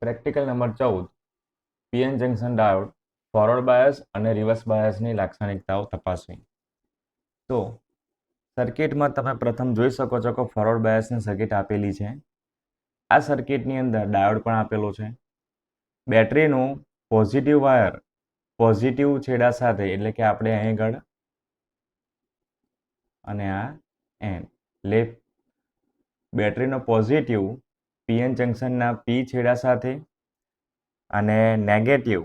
Practical number ચૌદ PN junction diode, forward bias અને reverse બાયસની લાક્ષણિકતાઓ તપાસવી. તો, સર્કિટમાં તમે પ્રથમ જોઈ શકો છો કે ફોરવર્ડ બાયસની સર્કિટ આપેલી છે. આ સર્કિટની અંદર ડાયોડ પણ આપેલો છે. બેટરીનું પોઝિટિવ વાયર, પોઝિટિવ છેડા સાથે, એટલે કે આપણે અહીં આગળ અને આ એન લેફ્ટ બેટરીનો પોઝિટિવ પીએન જંકશનના પી છેડા સાથે અને નેગેટિવ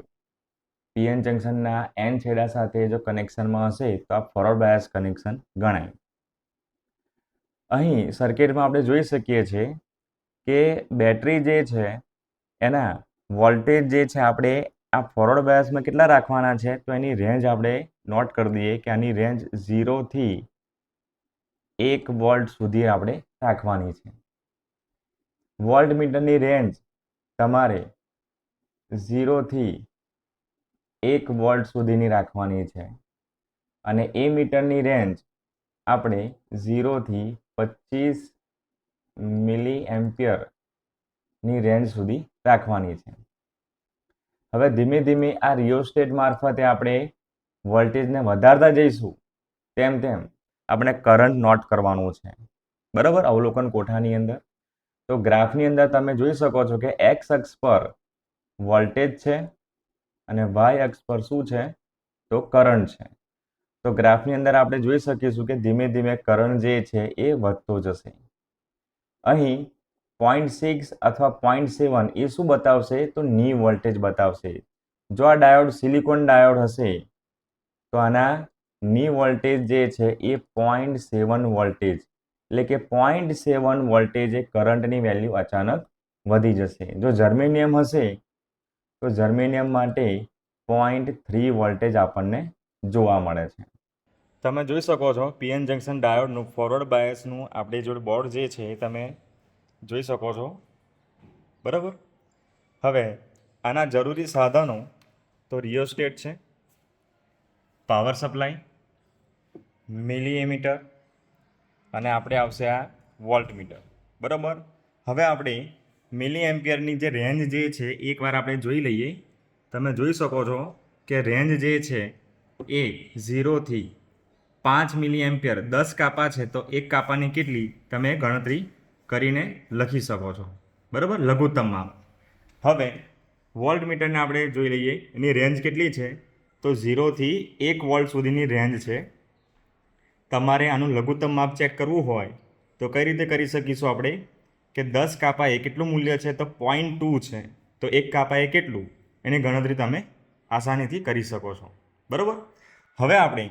પીએન જંકશનના એન છેડા સાથે જો કનેક્શનમાં હશે તો આ ફોરવર્ડ બાયસ કનેક્શન ગણાય. અહીં સર્કિટમાં આપણે જોઈ શકીએ છીએ કે બેટરી જે છે, એના વોલ્ટેજ જે છે, આપણે આ ફોરવર્ડ બાયસમાં કેટલા રાખવાના છે, તો એની રેન્જ આપણે નોટ કરી દઈએ કે આની રેન્જ ઝીરોથી એક વોલ્ટ સુધી આપણે રાખવાની છે. વોલ્ટ મીટરની રેન્જ તમારે ઝીરોથી એક વોલ્ટ સુધીની રાખવાની છે. અને એ મીટરની રેન્જ આપણે ઝીરોથી પચીસ મિલી એમ્પિયરની રેન્જ સુધી રાખવાની છે. હવે ધીમે ધીમે આ રિયોસ્ટેટ મારફતે આપણે વોલ્ટેજને વધારતા જઈશું, તેમ તેમ આપણે કરંટ નોટ કરવાનું છે. બરાબર? અવલોકન કોઠાની અંદર. તો ગ્રાફની અંદર તમે જોઈ શકો છો કે એક્સ અક્ષ પર વોલ્ટેજ છે અને વાય અક્ષ પર શું છે? તો કરંટ છે. તો ગ્રાફની અંદર આપણે જોઈ શકીશું કે ધીમે ધીમે કરંટ જે છે એ વધતો જશે. અહીં પોઈન્ટ સિક્સ અથવા પોઈન્ટ સેવન એ શું બતાવશે? તો ની વોલ્ટેજ બતાવશે. જો આ ડાયોડ સિલિકોન ડાયોડ હશે, તો આના ની વોલ્ટેજ જે છે એ પોઈન્ટ સેવન વોલ્ટેજ એટલે કે પોઈન્ટ સેવન વોલ્ટેજે કરંટની વેલ્યુ અચાનક વધી જશે. જો જર્મેનિયમ હશે, તો જર્મેનિયમ માટે પોઈન્ટ થ્રી વોલ્ટેજ આપણને જોવા મળે છે. તમે જોઈ શકો છો પીએન જંકશન ડાયોડનું ફોરવર્ડ બાયસનું આપણી જોડે બોર્ડ જે છે એ તમે જોઈ શકો છો. બરાબર? હવે, આના જરૂરી સાધનો, તો રિયોસ્ટેટ છે. પાવર સપ્લાય મિલી એમીટર અને આપણે આવશે આ વોલ્ટ મીટર. બરાબર? હવે આપણે મિલી એમ્પિયરની જે રેન્જ જે છે, એકવાર આપણે જોઈ લઈએ. તમે જોઈ શકો છો કે રેન્જ જે છે, એ ઝીરોથી પાંચ મિલી એમ્પિયર દસ કાપા છે, તો એક કાપાની કેટલી તમે ગણતરી કરીને લખી શકો છો. બરાબર? લઘુત્તમ હવે વોલ્ટ મીટરને આપણે જોઈ લઈએ. એની રેન્જ કેટલી છે? તો ઝીરોથી એક વોલ્ટ સુધીની રેન્જ છે. તમારે આનું લઘુત્તમ માપ ચેક કરવું હોય, તો કઈ રીતે કરી શકીશું આપણે? કે દસ કાપાએ કેટલું મૂલ્ય છે? તો પોઈન્ટ ટુ છે. તો એક કાપાએ કેટલું? એની ગણતરી તમે આસાનીથી કરી શકો છો. બરાબર? હવે આપણે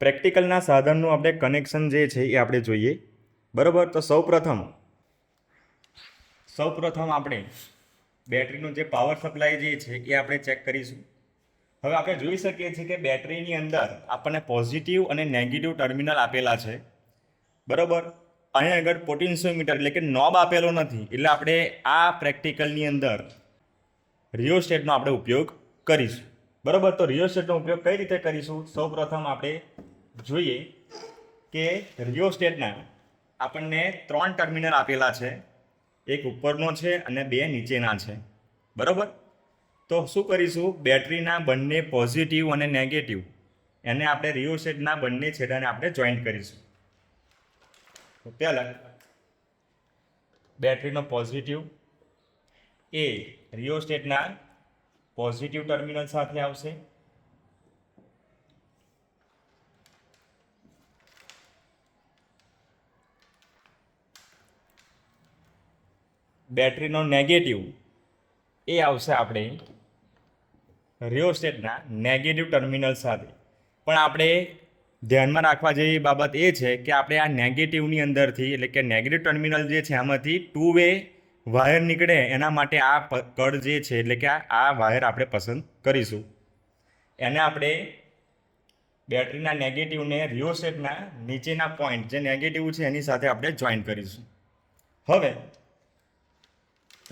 પ્રેક્ટિકલના સાધનનું આપણે કનેક્શન જે છે એ આપણે જોઈએ. બરાબર? તો સૌપ્રથમ સૌપ્રથમ આપણે બેટરીનો જે પાવર સપ્લાય જે છે એ આપણે ચેક કરીશું. હવે આપણે જોઈ શકીએ છીએ કે બેટરીની અંદર આપણને પોઝિટિવ અને નેગેટિવ ટર્મિનલ આપેલા છે. બરાબર? અહીંયા આગળ પોટેન્શિયોમીટર એટલે કે નોબ આપેલો નથી. એટલે આપણે આ પ્રેક્ટિકલની અંદર રિયોસ્ટેટનો આપણે ઉપયોગ કરીશું. બરાબર? તો રિયોસ્ટેટનો ઉપયોગ કઈ રીતે કરીશું? સૌપ્રથમ આપણે જોઈએ કે રિયોસ્ટેટના આપણને ત્રણ ટર્મિનલ આપેલા છે. એક ઉપરનો છે અને બે નીચેના છે. બરાબર? તો શું કરીશું? બેટરીના બંને પોઝિટિવ અને નેગેટિવ એને આપણે રિયોસેટના બંને છેડાને આપણે જોઈન્ટ કરીશું. પહેલાં બેટરીનો પોઝિટિવ એ રિયોસ્ટેટના પોઝિટિવ ટર્મિનલ સાથે આવશે. બેટરીનો નેગેટિવ એ આવશે આપણે રિયોસ્ટેટના નેગેટિવ ટર્મિનલ સાથે. પણ આપણે ધ્યાનમાં રાખવા જેવી બાબત એ છે કે આપણે આ નેગેટિવની અંદરથી એટલે કે નેગેટિવ ટર્મિનલ જે છે આમાંથી ટુ વે વાયર નીકળે એના માટે આ કડ જે છે એટલે કે આ વાયર આપણે પસંદ કરીશું. એને આપણે બેટરીના નેગેટિવને રિયોસેટના નીચેના પોઈન્ટ જે નેગેટિવ છે એની સાથે આપણે જોઈન કરીશું. હવે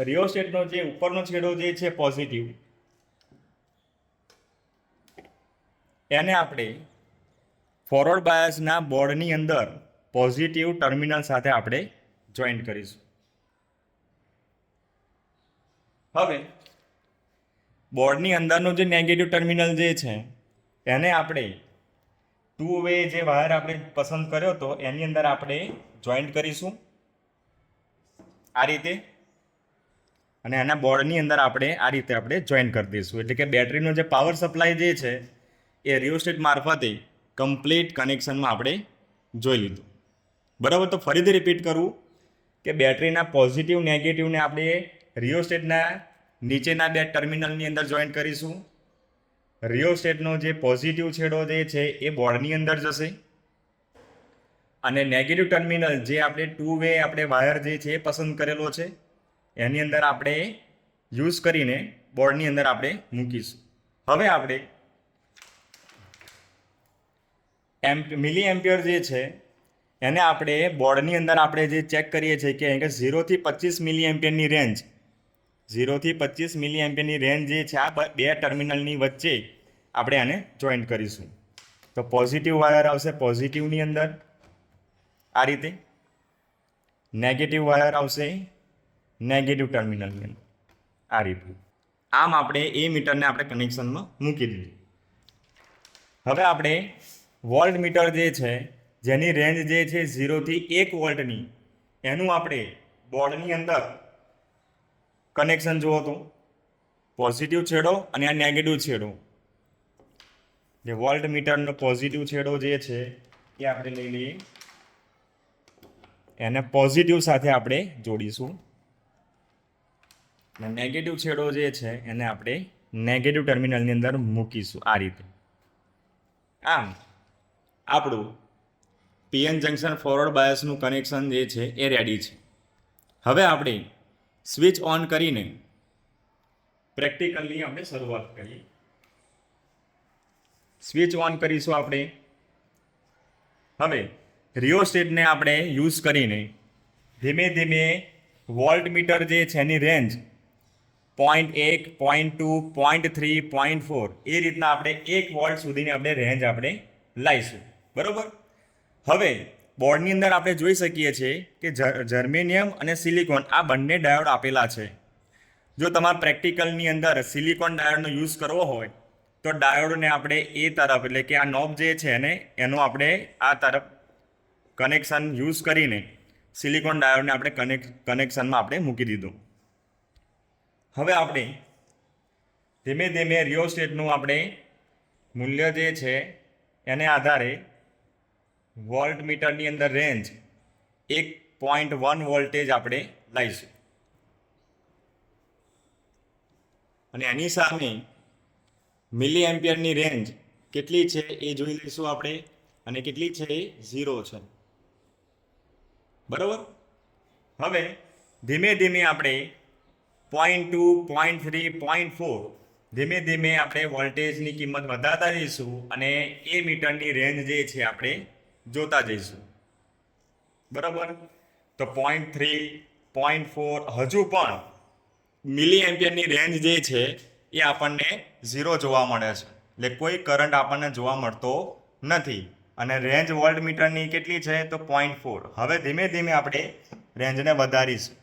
રિયોસેટનો જે ઉપરનો છેડો જે છે પોઝિટિવ એને આપણે ફોરવર્ડ બાયસના બોર્ડની અંદર પોઝિટિવ ટર્મિનલ સાથે આપણે જોઈન્ટ કરીશું. હવે બોર્ડની અંદરનું જે નેગેટિવ ટર્મિનલ જે છે, એને આપણે ટુ વે જે વાયર આપણે પસંદ કર્યો તો એની અંદર આપણે જોઈન્ટ કરીશું. આ રીતે અને એના બોર્ડની અંદર આપણે આ રીતે આપણે જોઈન કરી દઈશું. એટલે કે બેટરીનો જે પાવર સપ્લાય જે છે એ રિયોસ્ટેટ મારફતે કમ્પ્લીટ કનેક્શનમાં આપણે જોઈ લીધું. બરાબર, તો ફરીથી રિપીટ કરું કે બેટરીના પોઝિટિવ નેગેટિવને આપણે રિયોસ્ટેટના નીચેના બે ટર્મિનલની અંદર જોઈન્ટ કરીશું. રિયોસ્ટેટનો જે પોઝિટિવ છેડો જે છે એ બોર્ડની અંદર જશે. અને નેગેટિવ ટર્મિનલ જે આપણે ટુ વે આપણે વાયર જે છે એ પસંદ કરેલો છે, એની અંદર આપણે યુઝ કરીને બોર્ડની અંદર આપણે મૂકીશું. હવે આપણે એમ્પ મિલી એમ્પિયર જે છે, એને આપણે બોર્ડની અંદર આપણે જે ચેક કરીએ છીએ કે કે ઝીરોથી પચીસ મિલી એમ્પિયરની રેન્જ ઝીરોથી પચીસ મિલી એમ્પિયરની રેન્જ જે છે, આ બે ટર્મિનલની વચ્ચે આપણે આને જોઈન્ટ કરીશું. તો પોઝિટિવ વાયર આવશે પોઝિટિવની અંદર, આ રીતે. નેગેટિવ વાયર આવશે નેગેટિવ ટર્મિનલની અંદર, આ રીતે. આમ આપણે એ મીટરને આપણે કનેક્શનમાં મૂકી દીધું. હવે આપણે વોલ્ટ મીટર જે છે, જેની રેન્જ જે છે ઝીરોથી એક વોલ્ટની, એનું આપણે બોર્ડની અંદર કનેક્શન જુઓ તો, પોઝિટિવ છેડો અને આ નેગેટિવ છેડો. જે વોલ્ટ મીટરનો પોઝિટિવ છેડો જે છે, એ આપણે લઈ લઈએ. એને પોઝિટિવ સાથે આપણે જોડીશું. અને નેગેટિવ છેડો જે છે, એને આપણે નેગેટિવ ટર્મિનલની અંદર મૂકીશું આ રીતે. આમ આપણું પીએન જંકશન ફોરવર્ડ બાયસનું કનેક્શન જે છે એ રેડી છે. હવે આપણે સ્વિચ ઓન કરીને પ્રેક્ટિકલની આપણે શરૂઆત કરીએ. સ્વિચ ઓન કરીશું આપણે. હવે રિયોસ્ટેટને આપણે યુઝ કરીને ધીમે ધીમે વોલ્ટ મીટર જે છે એની રેન્જ પોઈન્ટ એક point two point three point four એ રીતના આપણે એક વોલ્ટ સુધીની આપણે રેન્જ આપણે લાવીશું. બરોબર? હવે, બોર્ડની અંદર આપણે જોઈ શકીએ છીએ કે જર્મેનિયમ અને સિલિકોન આ બંને ડાયોડ આપેલા છે. જો તમારા પ્રેક્ટિકલની અંદર સિલિકોન ડાયોડનો યુઝ કરવો હોય, તો ડાયોડને આપણે એ તરફ, એટલે કે આ નોબ જે છે ને, એનો આપણે આ તરફ કનેક્શન યુઝ કરીને સિલિકોન ડાયોડને આપણે કનેક્ટ કનેક્શનમાં આપણે મૂકી દીધું. હવે આપણે ધીમે ધીમે રિયો સ્ટેટનું આપણે મૂલ્ય જે છે, એને આધારે વોલ્ટ મીટરની અંદર રેન્જ એક પોઈન્ટ વન વોલ્ટેજ આપણે લાવીશું અને એની સામે મિલી એમ્પિયરની રેન્જ કેટલી છે એ જોઈ લઈશું આપણે અને કેટલી છે એ ઝીરો છે. બરાબર? હવે ધીમે ધીમે આપણે point two, point three, point four ધીમે ધીમે આપણે વોલ્ટેજની કિંમત વધારતા જઈશું અને એ મીટરની રેન્જ જે છે આપણે જોતા જઈશું. બરાબર? તો પોઈન્ટ થ્રી પોઈન્ટ ફોર હજુ પણ મિલી એમ્પિયરની રેન્જ જે છે એ આપણને ઝીરો જોવા મળે છે. એટલે કોઈ કરંટ આપણને જોવા મળતો નથી. અને રેન્જ વોલ્ટ મીટરની કેટલી છે? તો પોઈન્ટ ફોર હવે ધીમે ધીમે આપણે રેન્જને વધારીશું.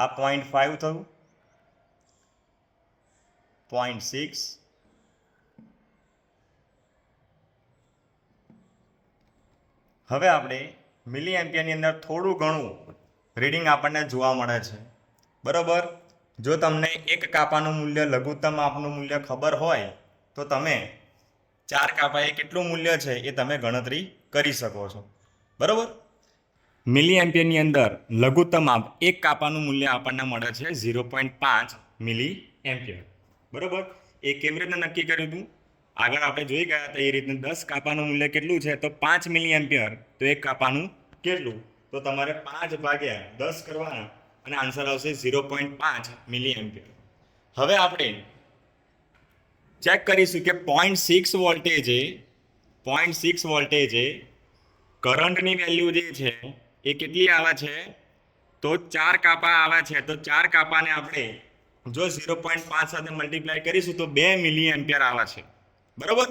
આ પોઈન્ટ ફાઇવ થયું. પોઈન્ટ સિક્સ હવે આપણે મિલી એમ્પિયરની અંદર થોડું ઘણું રીડિંગ આપણને જોવા મળે છે. બરાબર? જો તમને એક કાપાનું મૂલ્ય, લઘુત્તમ આપનું મૂલ્ય ખબર હોય, તો તમે ચાર કાપાએ કેટલું મૂલ્ય છે એ તમે ગણતરી કરી શકો છો. બરાબર? મિલી એમ્પિયરની અંદર લઘુત્તમ આપ, એક કાપાનું મૂલ્ય આપણને મળે છે ઝીરો પોઈન્ટ પાંચ મિલી એમ્પિયર બરાબર? એ કેવી રીતે નક્કી કર્યું હતું આગળ આપણે જોઈ ગયા હતા એ રીતના દસ કાપાનું મૂલ્ય કેટલું છે? તો પાંચ મિલી એમ્પિયર તો એક કાપાનું કેટલું? તો તમારે પાંચ ભાગ્યા દસ કરવાના અને આન્સર આવશે ઝીરો પોઈન્ટ પાંચ મિલી એમ્પિયર હવે આપણે ચેક કરીશું કે પોઈન્ટ સિક્સ વોલ્ટેજે પોઈન્ટ સિક્સ વોલ્ટેજે કરંટની વેલ્યુ જે છે એ કેટલી આવે છે? તો ચાર કાપા આવે છે. તો ચાર કાપાને આપણે જો ઝીરો પોઈન્ટ પાંચ સાથે મલ્ટીપ્લાય કરીશું તો બે મિલી એમ્પિયર આવે છે. બરાબર?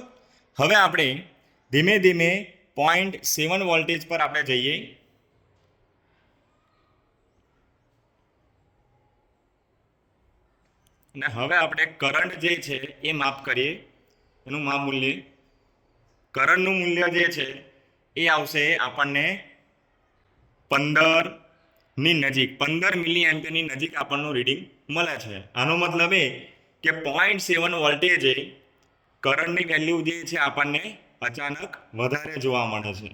હવે આપણે ધીમે ધીમે પોઈન્ટ સેવન વોલ્ટેજ પર આપણે જઈએ. અને હવે આપણે કરંટ જે છે એ માપ કરીએ. એનું માપ મૂલ્ય. કરંટનું મૂલ્ય જે છે એ આવશે આપણને પંદરની નજીક. પંદર મિલી એમ્પિયરની નજીક આપણનું રીડિંગ મળે છે. આનો મતલબ એ કે પોઈન્ટ સેવન વોલ્ટેજે કરંટની વેલ્યુ જે છે આપણને અચાનક વધારે જોવા મળે છે.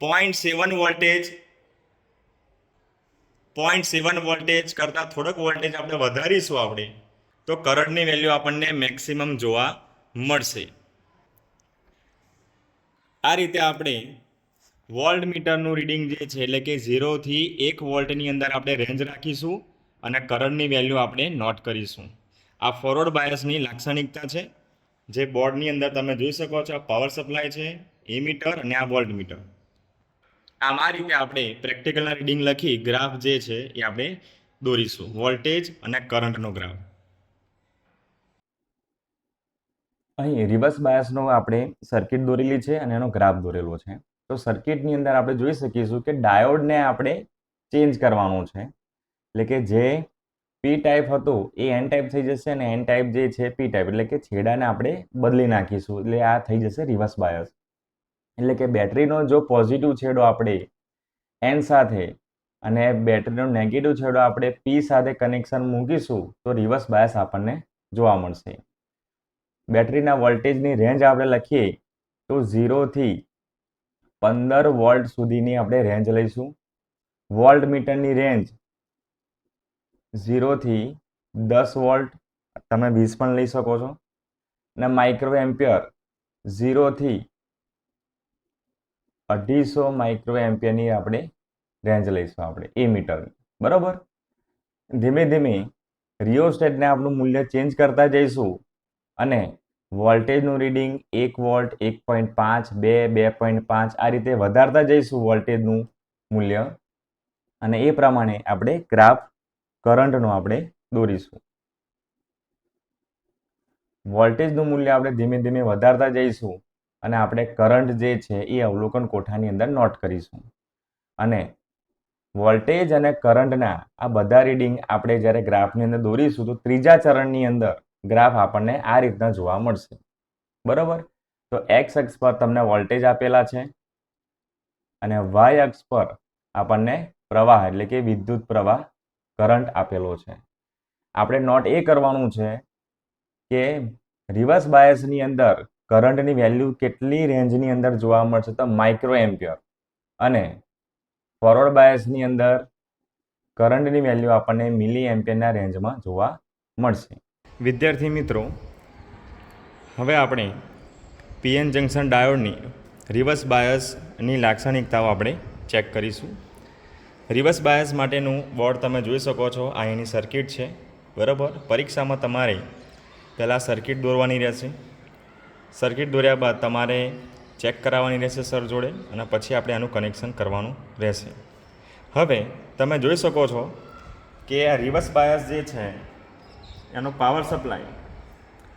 Point seven voltage point seven voltage કરતાં થોડોક વોલ્ટેજ આપણે વધારીશું આપણે, તો કરંટની વેલ્યુ આપણને મેક્સિમમ જોવા મળશે. આ રીતે આપણે વોલ્ટ મીટરનું રીડિંગ જે છે એટલે કે ઝીરોથી એક વોલ્ટની અંદર આપણે રેન્જ રાખીશું અને કરંટની વેલ્યુ આપણે નોટ કરીશું. આ ફોરવર્ડ બાયસની લાક્ષણિકતા છે. જે બોર્ડની અંદર તમે જોઈ શકો છો પાવર સપ્લાય છે એ મીટર અને આ વોલ્ટ મીટર આમ આ રીતે આપણે પ્રેક્ટિકલના રીડિંગ લખી ગ્રાફ જે છે એ આપણે દોરીશું. વોલ્ટેજ અને કરંટનો ગ્રાફ અહીં રિવર્સ બાયસનો આપણે સર્કિટ દોરેલી છે અને એનો ગ્રાફ દોરેલો છે. તો સર્કિટની અંદર આપણે જોઈ શકીશું કે ડાયોડને આપણે ચેન્જ કરવાનું છે. એટલે કે જે પી ટાઈપ હતું, એ એન ટાઈપ થઈ જશે અને એન ટાઈપ જે છે પી ટાઈપ એટલે કે છેડાને આપણે બદલી નાખીશું. એટલે આ થઈ જશે રિવર્સ બાયસ એટલે કે બેટરીનો જો પોઝિટિવ છેડો આપણે એન સાથે અને બેટરીનો નેગેટિવ છેડો આપણે પી સાથે કનેક્શન મૂકીશું, તો રિવર્સ બાયસ આપણને જોવા મળશે. બેટરીના વોલ્ટેજની રેન્જ આપણે લખીએ, તો ઝીરોથી પંદર વોલ્ટ સુધીની આપણે રેન્જ લઈશું. વોલ્ટ મીટરની રેન્જ ઝીરોથી દસ વોલ્ટ તમે વીસ પણ લઈ શકો છો. અને માઇક્રો એમ્પિયર ઝીરોથી અઢીસો માઇક્રો એમ્પિયરની આપણે રેન્જ લઈશું આપણે, એ મીટરની. બરાબર? ધીમે ધીમે રિયોસ્ટેટને આપણું મૂલ્ય ચેન્જ કરતા જઈશું અને વોલ્ટેજનું રીડિંગ એક વોલ્ટ, એક પોઈન્ટ પાંચ, બે બે પોઈન્ટ પાંચ, આ રીતે વધારતા જઈશું વોલ્ટેજનું મૂલ્ય. અને એ પ્રમાણે આપણે ગ્રાફ કરંટનો આપણે દોરીશું. વોલ્ટેજનું મૂલ્ય આપણે ધીમે ધીમે વધારતા જઈશું અને આપણે કરંટ જે છે એ અવલોકન કોઠાની અંદર નોટ કરીશું. અને વોલ્ટેજ અને કરંટના આ બધા રીડિંગ આપણે જ્યારે ગ્રાફની અંદર દોરીશું તો ત્રીજા ચરણની અંદર ગ્રાફ આપણને આ રીતના જોવા મળશે. બરાબર? તો એક્સ અક્ષ પર તમને વોલ્ટેજ આપેલા છે અને વાય અક્ષ પર આપણને પ્રવાહ એટલે કે વિદ્યુત પ્રવાહ કરંટ આપેલો છે. આપણે નોટ એ કરવાનું છે કે રિવર્સ બાયસની અંદર કરંટની વેલ્યુ કેટલી રેન્જની અંદર જોવા મળશે તો માઇક્રો એમ્પિયર અને ફોરવર્ડ બાયસની અંદર કરંટની વેલ્યુ આપણને મિલી એમ્પિયરના રેન્જમાં જોવા મળશે. વિદ્યાર્થી મિત્રો, હવે આપણે પીએન જંકશન ડાયોડની રિવર્સ બાયસની લાક્ષણિકતાઓ આપણે ચેક કરીશું. રિવર્સ બાયસ માટેનું બોર્ડ તમે જોઈ શકો છો. આ એની સર્કિટ છે. બરાબર? પરીક્ષામાં તમારે પહેલાં સર્કિટ દોરવાની રહેશે. સર્કિટ દોર્યા બાદ તમારે ચેક કરાવવાની રહેશે સર જોડે અને પછી આપણે આનું કનેક્શન કરવાનું રહેશે. હવે તમે જોઈ શકો છો કે આ રિવર્સ બાયસ જે છે, એનો પાવર સપ્લાય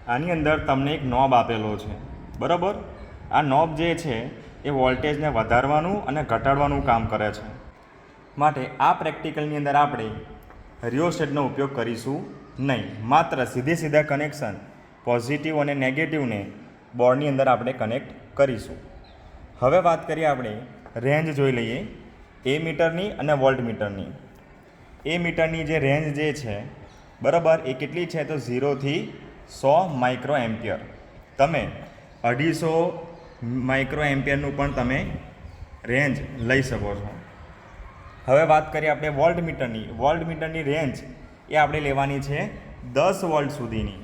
આની અંદર તમને એક નોબ આપેલો છે. બરાબર? આ નોબ જે છે, એ વોલ્ટેજને વધારવાનું અને ઘટાડવાનું કામ કરે છે. માટે આ પ્રેક્ટિકલની અંદર આપણે રિયોસ્ટેટનો ઉપયોગ કરીશું નહીં. માત્ર સીધે સીધા કનેક્શન પોઝિટિવ અને નેગેટિવને બોર્ડની અંદર આપણે કનેક્ટ કરીશું. હવે વાત કરીએ આપણે રેન્જ જોઈ લઈએ. એ મીટરની અને વોલ્ટ મીટરની. એ મીટરની જે રેન્જ જે છે, બરાબર, એ કેટલી છે? તો ઝીરોથી સો માઇક્રો એમ્પિયર. તમે અઢીસો માઇક્રો એમ્પિયરનું પણ તમે રેન્જ લઈ શકો છો. હવે વાત કરીએ આપણે વોલ્ટ મીટરની વોલ્ટ મીટરની રેન્જ એ આપણે લેવાની છે દસ વોલ્ટ સુધીની.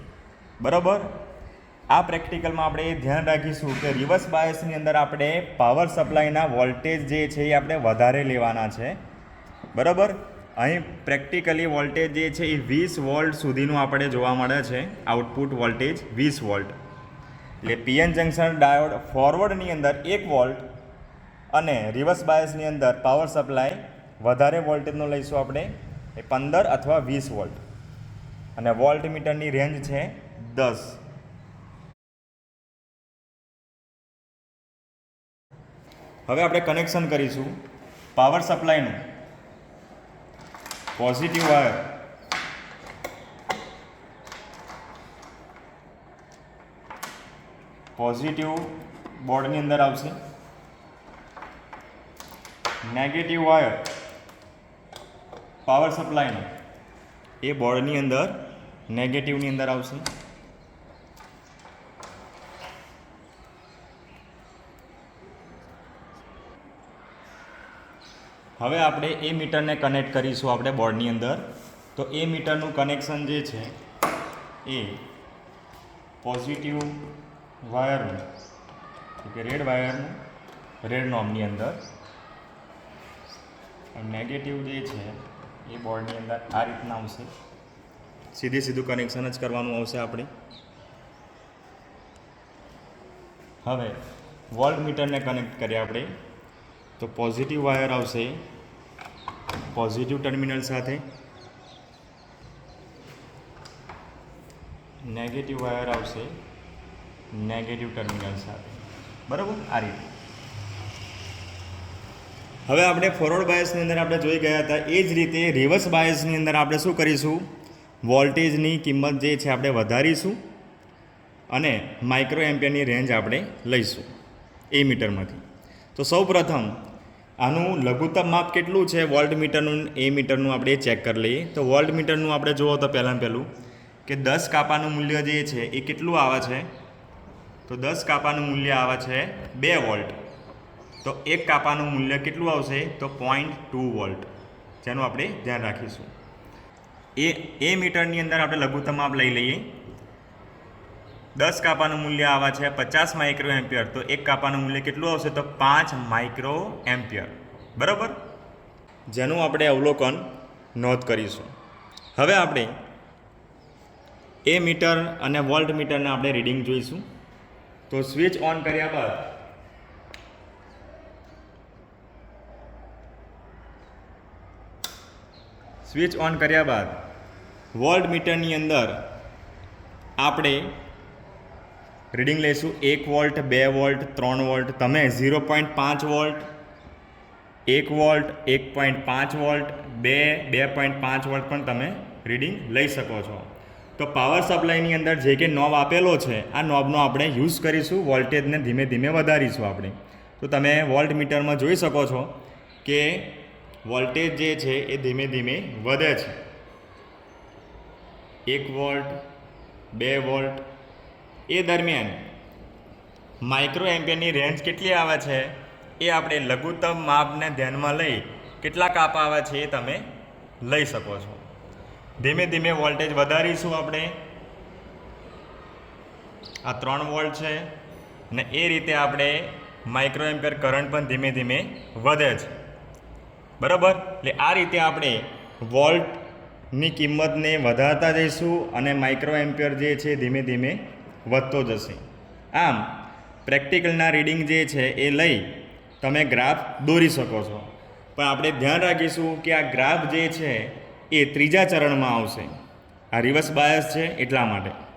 બરાબર? આ પ્રેક્ટિકલમાં આપણે ધ્યાન રાખીશું કે રિવર્સ બાયસની અંદર આપણે પાવર સપ્લાયના વોલ્ટેજ જે છે એ આપણે વધારે લેવાના છે. બરાબર? અહીં પ્રેક્ટિકલી વોલ્ટેજ જે છે એ વીસ વોલ્ટ સુધીનું આપણે જોવા મળે છે. આઉટપુટ વોલ્ટેજ વીસ વોલ્ટ. એટલે પીએન જંકશન ડાયોડ ફોરવર્ડની અંદર એક વોલ્ટ અને રિવર્સ બાયસની અંદર પાવર સપ્લાય વધારે વોલ્ટેજનો લઈશું આપણે એ પંદર અથવા વીસ વોલ્ટ. અને વોલ્ટ મીટરની રેન્જ છે દસ. હવે આપણે કનેક્શન કરીશું. પાવર સપ્લાયનું. Positive wire. પોઝિટિવ બોર્ડની અંદર આવશે. Negative wire. પાવર સપ્લાયનો એ બોર્ડની અંદર નેગેટિવની અંદર આવશે. હવે આપણે એ મીટરને કનેક્ટ કરીશું આપણે બોર્ડની અંદર. તો એ મીટરનું કનેક્શન જે છે, એ પોઝિટિવ વાયરનું કે રેડ વાયરનું રેડ નોમની અંદર. નેગેટિવ જે છે એ બોર્ડની અંદર આ રીતના આવશે. સીધી સીધું કનેક્શન જ કરવાનું આવશે આપણે. હવે વોલ્ટ મીટરને કનેક્ટ કરીએ આપણે. તો પોઝિટિવ વાયર આવશે. પોઝિટિવ ટર્મિનલ સાથે. નેગેટિવ વાયર આવશે. નેગેટિવ ટર્મિનલ સાથે. બરાબર? આ રીતે. હવે આપણે ફોરવર્ડ બાયસની અંદર આપણે જોઈ ગયા હતા, એ જ રીતે રિવર્સ બાયસની અંદર આપણે શું કરીશું? વોલ્ટેજની કિંમત જે છે આપણે વધારીશું અને માઇક્રો એમ્પિયરની રેન્જ આપણે લઈશું એ મીટરમાંથી. તો સૌ પ્રથમ આનું લઘુત્તમ માપ કેટલું છે? વોલ્ટ મીટરનું એ મીટરનું આપણે ચેક કરી લઈએ. તો વોલ્ટ મીટરનું આપણે જુઓ તો પહેલાં પહેલું કે દસ કાપાનું મૂલ્ય જે છે એ કેટલું આવે છે? તો દસ કાપાનું મૂલ્ય આવે છે બે વોલ્ટ તો એક કાપાનું મૂલ્ય કેટલું આવશે? તો પોઈન્ટ ટુ વોલ્ટ જેનું આપણે ધ્યાન રાખીશું. એ એ મીટરની અંદર આપણે લઘુત્તમ માપ લઈ લઈએ. દસ કાપાનું મૂલ્ય આવા છે પચાસ માઇક્રો એમ્પિયર. તો એક કાપાનું મૂલ્ય કેટલું આવશે? તો પાંચ માઇક્રો એમ્પિયર. બરાબર? જેનું આપણે અવલોકન નોંધ કરીશું. હવે આપણે એ મીટર અને વોલ્ટ મીટરના આપણે રીડિંગ જોઈશું. તો સ્વિચ ઓન કર્યા બાદ સ્વિચ ઓન કર્યા બાદ વોલ્ટ મીટરની અંદર આપણે રીડિંગ લઈશું. એક વોલ્ટ, બે વોલ્ટ, ત્રણ વોલ્ટ. તમે ઝીરો પોઈન્ટ પાંચ વોલ્ટ, એક વોલ્ટ, એક પોઈન્ટ પાંચ વોલ્ટ, બે બે પોઈન્ટ પાંચ વોલ્ટ પણ તમે રીડિંગ લઈ શકો છો. તો પાવર સપ્લાયની અંદર જે કે નોબ આપેલો છે, આ નોબનો આપણે યુઝ કરીશું. વોલ્ટેજને ધીમે ધીમે વધારીશું આપણે. તો તમે વોલ્ટ મીટરમાં જોઈ શકો છો કે વોલ્ટેજ જે છે એ ધીમે ધીમે વધે છે. એક વોલ્ટ, બે વોલ્ટ, એ દરમિયાન માઇક્રો એમ્પિયરની રેન્જ કેટલી આવે છે એ આપણે લઘુત્તમ માપને ધ્યાનમાં લઈ કેટલા કાપ આવે છે એ તમે લઈ શકો છો. ધીમે ધીમે વોલ્ટેજ વધારીશું આપણે. આ ત્રણ વોલ્ટ છે ને એ રીતે આપણે માઇક્રો એમ્પિયર કરંટ પણ ધીમે ધીમે વધે છે. બરાબર? એટલે આ રીતે આપણે વોલ્ટની કિંમતને વધારતા જઈશું અને માઇક્રો એમ્પિયર જે છે ધીમે ધીમે વધતો જશે. આમ, પ્રેક્ટિકલના રીડિંગ જે છે એ લઈ તમે ગ્રાફ દોરી શકો છો. પણ આપણે ધ્યાન રાખીશું કે આ ગ્રાફ જે છે એ ત્રીજા ચરણમાં આવશે. આ રિવર્સ બાયસ છે એટલા માટે.